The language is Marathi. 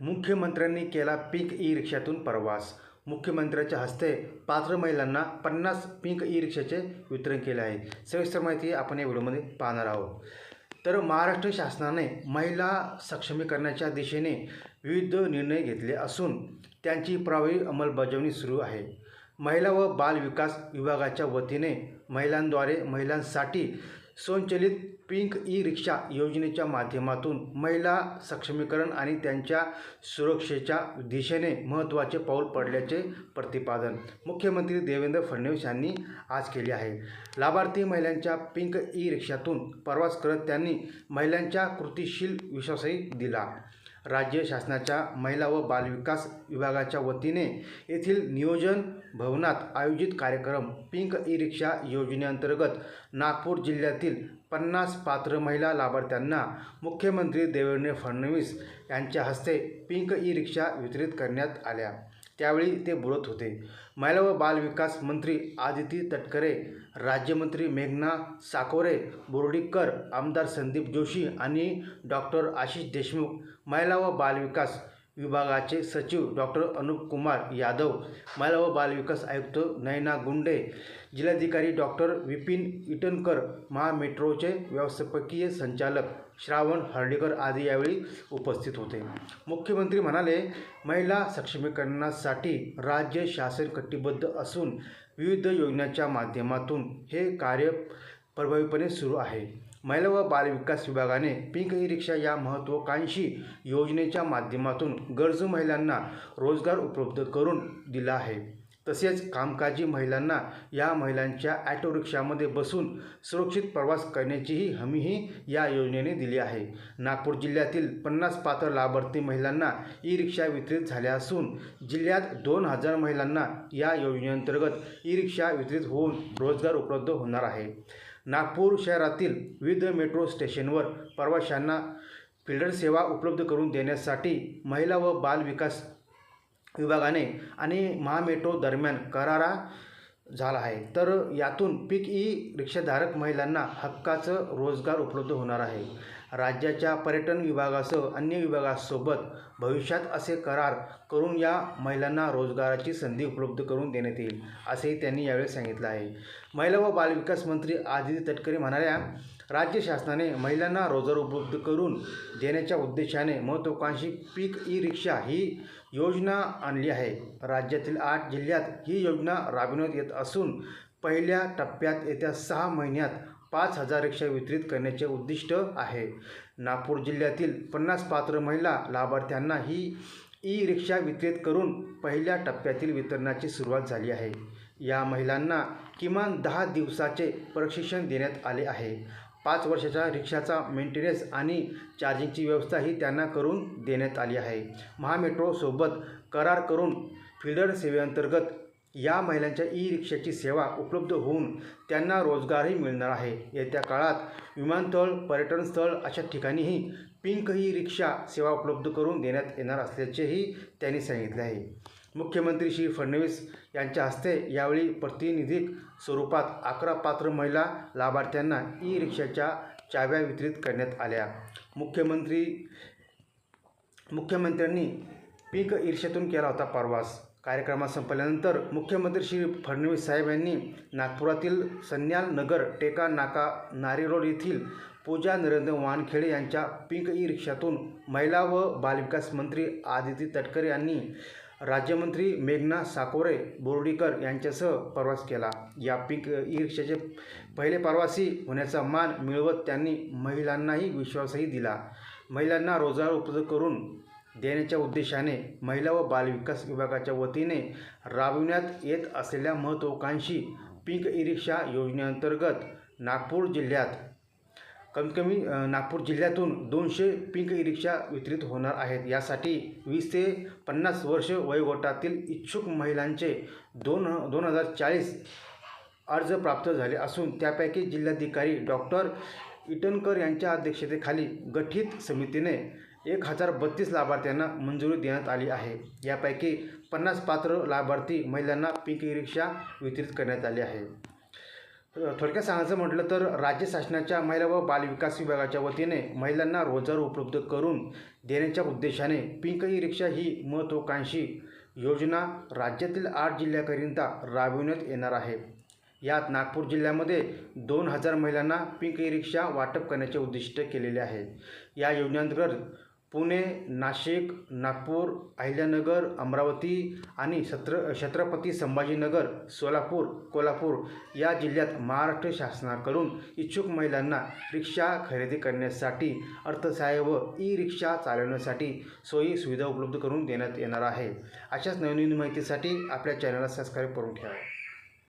मुख्यमंत्र्यांनी केला पिंक ई रिक्षातून प्रवास. मुख्यमंत्र्यांच्या हस्ते पात्र महिलांना पन्नास पिंक ई रिक्षाचे वितरण केले आहे. सविस्तर माहिती आपण या व्हिडिओमध्ये पाहणार आहोत. तर महाराष्ट्र शासनाने महिला सक्षमीकरणाच्या दिशेने विविध निर्णय घेतले असून त्यांची प्रभावी अंमलबजावणी सुरू आहे. महिला व बाल विकास विभागाच्या वतीने महिलांद्वारे महिलांसाठी स्वयंचलित पिंक ई रिक्षा योजनेच्या माध्यमातून महिला सक्षमीकरण आणि त्यांच्या सुरक्षेच्या दिशेने महत्त्वाचे पाऊल पडल्याचे प्रतिपादन मुख्यमंत्री देवेंद्र फडणवीस यांनी आज केले आहे. लाभार्थी महिलांच्या पिंक ई रिक्षातून प्रवास करत त्यांनी महिलांच्या कृतीशील विश्वासही दिला. राज्य शासनाच्या महिला व बालविकास विभागाच्या वतीने येथील नियोजन भवनात आयोजित कार्यक्रम पिंक ई रिक्षा योजनेअंतर्गत नागपूर जिल्ह्यातील पन्नास पात्र महिला लाभार्थ्यांना मुख्यमंत्री देवेंद्र फडणवीस यांच्या हस्ते पिंक ई रिक्षा वितरित करण्यात आल्या. त्यावेळी ते बोलत होते. महिला व बालविकास मंत्री आदिती तटकरे राज्यमंत्री मेघना साकोरे बोर्डीकर आमदार संदीप जोशी आणि डॉक्टर आशिष देशमुख महिला व बालविकास विभागाचे सचिव डॉक्टर अनुप कुमार यादव महिला व बालविकास आयुक्त नयना गुंडे जिल्हाधिकारी डॉक्टर विपिन इटनकर महामेट्रोचे व्यवस्थापकीय संचालक श्रावण हर्डीकर आदी यावेळी उपस्थित होते. मुख्यमंत्री म्हणाले महिला सक्षमीकरणासाठी राज्य शासन कटिबद्ध असून विविध योजनांच्या माध्यमातून हे कार्य प्रभावीपणे सुरू आहे. महिला व बालविकास विभागाने पिंक ई रिक्षा या महत्त्वाकांक्षी योजनेच्या माध्यमातून गरजू महिलांना रोजगार उपलब्ध करून दिला आहे. तसेच कामकाजी महिलांना या महिलांच्या ॲटो रिक्षामध्ये बसून सुरक्षित प्रवास करण्याचीही हमीही या योजनेने दिली आहे. नागपूर जिल्ह्यातील पन्नास पात्र लाभार्थी महिलांना ई रिक्षा वितरित झाल्या असून जिल्ह्यात दोन हजार महिलांना या योजनेअंतर्गत ई रिक्षा वितरित होऊन रोजगार उपलब्ध होणार आहे. नागपूर शहरातील विविध मेट्रो स्टेशनवर प्रवाशांना फिल्डर सेवा उपलब्ध करून देण्यासाठी महिला व बाल विकास विभागाने आणि महामेट्रो दरम्यान करारा झाला आहे. तर यातून पीक ई रिक्षाधारक महिलांना हक्काचं रोजगार उपलब्ध होणार आहे. राज्याच्या पर्यटन विभागासह अन्य विभागासोबत भविष्यात असे करार करून या महिलांना रोजगाराची संधी उपलब्ध करून देण्यात येईल असेही त्यांनी यावेळी सांगितलं आहे. महिला व बालविकास मंत्री आदिती तटकरे म्हणाल्या राज्य शासनाने महिलांना रोजगार उपलब्ध करून देण्याच्या उद्देशाने महत्त्वाकांक्षी पीक ई रिक्षा ही योजना आणली आहे. राज्यातील आठ जिल्ह्यात ही योजना राबविण्यात येत असून पहिल्या टप्प्यात येत्या सहा महिन्यात पाच हजार रिक्षा वितरित करण्याचे उद्दिष्ट आहे. नागपूर जिल्ह्यातील पन्नास पात्र महिला लाभार्थ्यांना ही ई रिक्षा वितरित करून पहिल्या टप्प्यातील वितरणाची सुरुवात झाली आहे. या महिलांना किमान दहा दिवसाचे प्रशिक्षण देण्यात आले आहे. पाच वर्षाच्या रिक्षाचा मेंटेनन्स आणि चार्जिंगची व्यवस्थाही त्यांना करून देण्यात आली आहे. महामेट्रोसोबत करार करून फिल्डर सेवेअंतर्गत या महिलांच्या ई रिक्षाची सेवा उपलब्ध होऊन त्यांना रोजगारही मिळणार आहे. येत्या काळात विमानतळ पर्यटनस्थळ अशा ठिकाणीही पिंक ही रिक्षा सेवा उपलब्ध करून देण्यात येणार असल्याचेही त्यांनी सांगितले आहे. मुख्यमंत्री श्री फडणवीस यांच्या हस्ते यावेळी प्रतिनिधिक स्वरूपात अकरा पात्र महिला लाभार्थ्यांना ई रिक्षाच्या चाव्या वितरित करण्यात आल्या. मुख्यमंत्री मुख्यमंत्र्यांनी पीक ईर्षेतून केला होता प्रवास. कार्यक्रमात संपल्यानंतर मुख्यमंत्री श्री फडणवीस साहेब यांनी नागपुरातील सन्याल नगर टेका नाका नारी रोड येथील पूजा नरेंद्र वानखेडे यांच्या पिंक ई रिक्षातून महिला व बालविकास मंत्री आदिती तटकरे यांनी राज्यमंत्री मेघना साकोरे बोर्डीकर यांच्यासह प्रवास केला. या पिंक ई रिक्षाचे पहिले प्रवासी होण्याचा मान मिळवत त्यांनी महिलांनाही विश्वासही दिला. महिलांना रोजगार उपलब्ध करून देण्याच्या उद्देशाने महिला व बालविकास विभागाच्या वतीने राबविण्यात येत असलेल्या महत्त्वाकांक्षी पीक ई रिक्षा योजनेअंतर्गत नागपूर जिल्ह्यात कमीत कमी नागपूर जिल्ह्यातून दोनशे पीक ई रिक्षा वितरित होणार आहेत. यासाठी वीस ते पन्नास वर्ष वयोगटातील इच्छुक महिलांचे दोन दोन हजार चाळीस अर्ज प्राप्त झाले असून त्यापैकी जिल्हाधिकारी डॉक्टर इटनकर यांच्या अध्यक्षतेखाली गठीत समितीने एक हजार बत्तीस लाभार्थ्यांना मंजुरी देण्यात आली आहे. यापैकी पन्नास पात्र लाभार्थी महिलांना पीक ई रिक्षा वितरित करण्यात आली आहे. थोडक्यात सांगायचं म्हटलं तर राज्य शासनाच्या महिला व बालविकास विभागाच्या वतीने महिलांना रोजगार उपलब्ध करून देण्याच्या उद्देशाने पिंक ई रिक्षा ही महत्त्वाकांक्षी योजना राज्यातील आठ जिल्ह्याकरिता राबविण्यात येणार आहे. यात नागपूर जिल्ह्यामध्ये दोन हजार महिलांना पिंक ई रिक्षा वाटप करण्याचे उद्दिष्ट केलेले आहे. या योजनेअंतर्गत पुणे नाशिक नागपूर अहिल्यानगर अमरावती आणि छत्र छत्रपती संभाजीनगर सोलापूर कोल्हापूर या जिल्ह्यात महाराष्ट्र शासनाकडून इच्छुक महिलांना रिक्षा खरेदी करण्यासाठी अर्थसहाय्य व ई रिक्षा चालवण्यासाठी सोयी सुविधा उपलब्ध करून देण्यात येणार आहे. अशाच नवीन माहितीसाठी आपल्या चॅनलला सबस्क्राईब करून ठेवा.